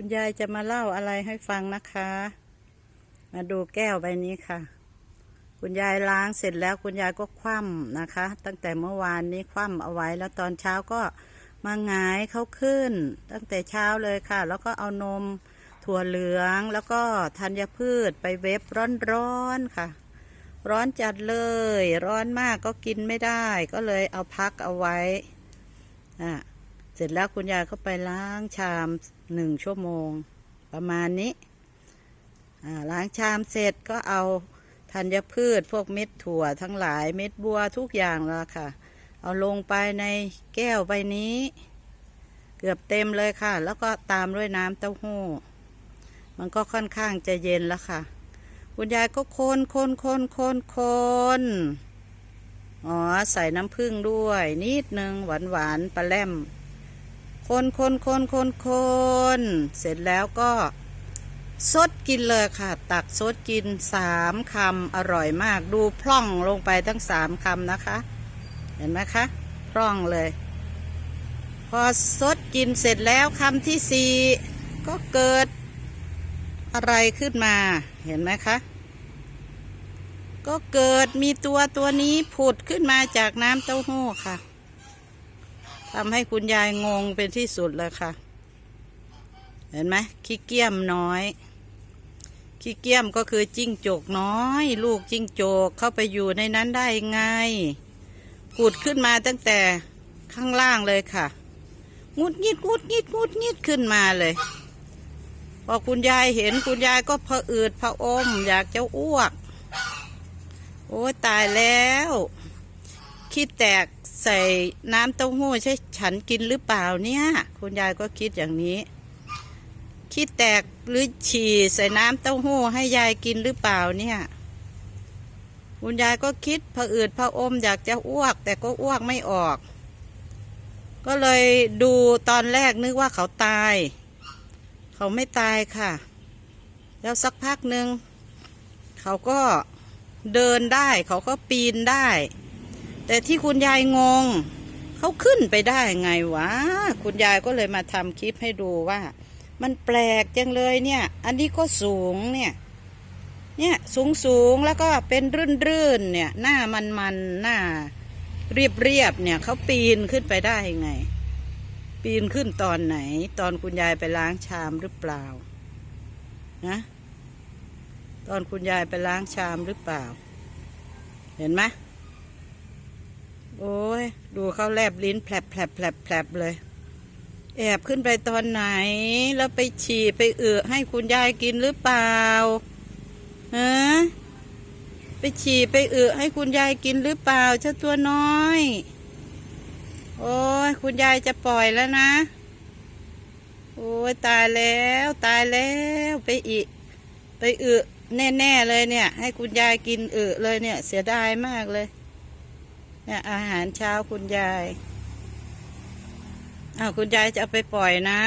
คุณยายจะมาเล่าอะไรให้ฟังนะคะ มาดูแก้วใบนี้ค่ะ คุณยายล้างเสร็จแล้วคุณยายก็คว่ำนะคะ ตั้งแต่เมื่อวานนี้คว่ำเอาไว้แล้วตอนเช้าก็มาหงายเขาขึ้น ตั้งแต่เช้าเลยค่ะ แล้วก็เอานมถั่วเหลืองแล้วก็ธัญพืชไปเวฟร้อนๆค่ะ ร้อนจัดเลย ร้อนมากก็กินไม่ได้ ก็เลยเอาพักเอาไว้อะ เสร็จแล้วคุณยายก็ไปล้างชามหนึ่งชั่วโมง ประมาณนี้ล้างชามเสร็จก็เอาธัญพืชพวกเม็ดถั่วทั้งหลายเม็ดบัวทุกอย่างล้วค่ะ เอาลงไปในแก้วใบนี้ เกือบเต็มเลยค่ะ แล้วก็ตามด้วยน้ำเต้าหู้ มันก็ค่อนข้างจะเย็นแล้วค่ะ คุณยายก็คนคนคนคนคนอ๋อ ใส่น้ำผึ้งด้วย นิดนึงหวานหวานๆปลาแลม คนคนคนคนคนเสร็จแล้วก็ซดกินเลยค่ะ ตักซดกินสามคำอร่อยมากดูพร่องลงไปทั้งสามคำนะคะ เห็นไหมคะพร่องเลย พอซดกินเสร็จแล้วคำที่สี่ก็เกิดอะไรขึ้นมาเห็นไหมคะ ก็เกิดมีตัวตัวนี้ผุดขึ้นมาจากน้ำเต้าหู้ค่ะ ทำให้คุณยายงงเป็นที่สุดเลยค่ะ เห็นไหมขี้เกียมน้อย ขี้เกียมก็คือจิ้งจกน้อย ลูกจิ้งจกเข้าไปอยู่ในนั้นได้ไงผุดขึ้นมาตั้งแต่ข้างล่างเลยค่ะ งุดงิดงุดงิดงุดงิดขึ้นมาเลย พอคุณยายเห็นคุณยายก็ผะอืดผะอม อยากจะอ้วก โอ้ตายแล้ว คิดแตกใส่น้ำเต้าหู้ใช่ฉันกินหรือเปล่าเนี่ย คุณยายก็คิดอย่างนี้คิดแตกหรือฉี่ใส่น้ำเต้าหู้ให้ยายกินหรือเปล่าเนี่ย คุณยายก็คิดผะอืดผะอมอยากจะอ้วก แต่ก็อ้วกไม่ออก ก็เลยดูตอนแรกนึกว่าเขาตาย เขาไม่ตายค่ะ แล้วสักพักหนึ่งเขาก็เดินได้ เขาก็ปีนได้ แต่ที่คุณยายงงเขาขึ้นไปได้ไงวะ คุณยายก็เลยมาทำคลิปให้ดูว่า มันแปลกจังเลยเนี่ย อันนี้ก็สูงเนี่ยเนี่ยสูงสูงแล้วก็เป็นรื่นรื่นเนี่ย หน้ามันมันๆหน้า เรียบเรียบเนี่ยเขาปีนขึ้นไปได้ยังไง ปีนขึ้นตอนไหน ตอนคุณยายไปล้างชามหรือเปล่านะตอนคุณยายไปล้างชามหรือเปล่า เห็นไหม โอ้ย ดูเขาแลบลิ้นแผลบแผลบแผลบแผลบเลย แอบขึ้นไปตอนไหน แล้วไปฉี่ไปเอือให้คุณยายกินหรือเปล่าฮะไปฉี่ไปเอือให้คุณยายกินหรือเปล่าเจ้าตัวน้อย โอ้ยคุณยายจะปล่อยแล้วนะ โอ้ยตายแล้วตายแล้วไปอีก ไปเอึแน่ๆเลยเนี่ย ให้คุณยายกินเอึเลยเนี่ย เสียดายมากเลย เนี่ยอาหารเช้าคุณยายอ้าวคุณยายจะเอาไปปล่อยนะ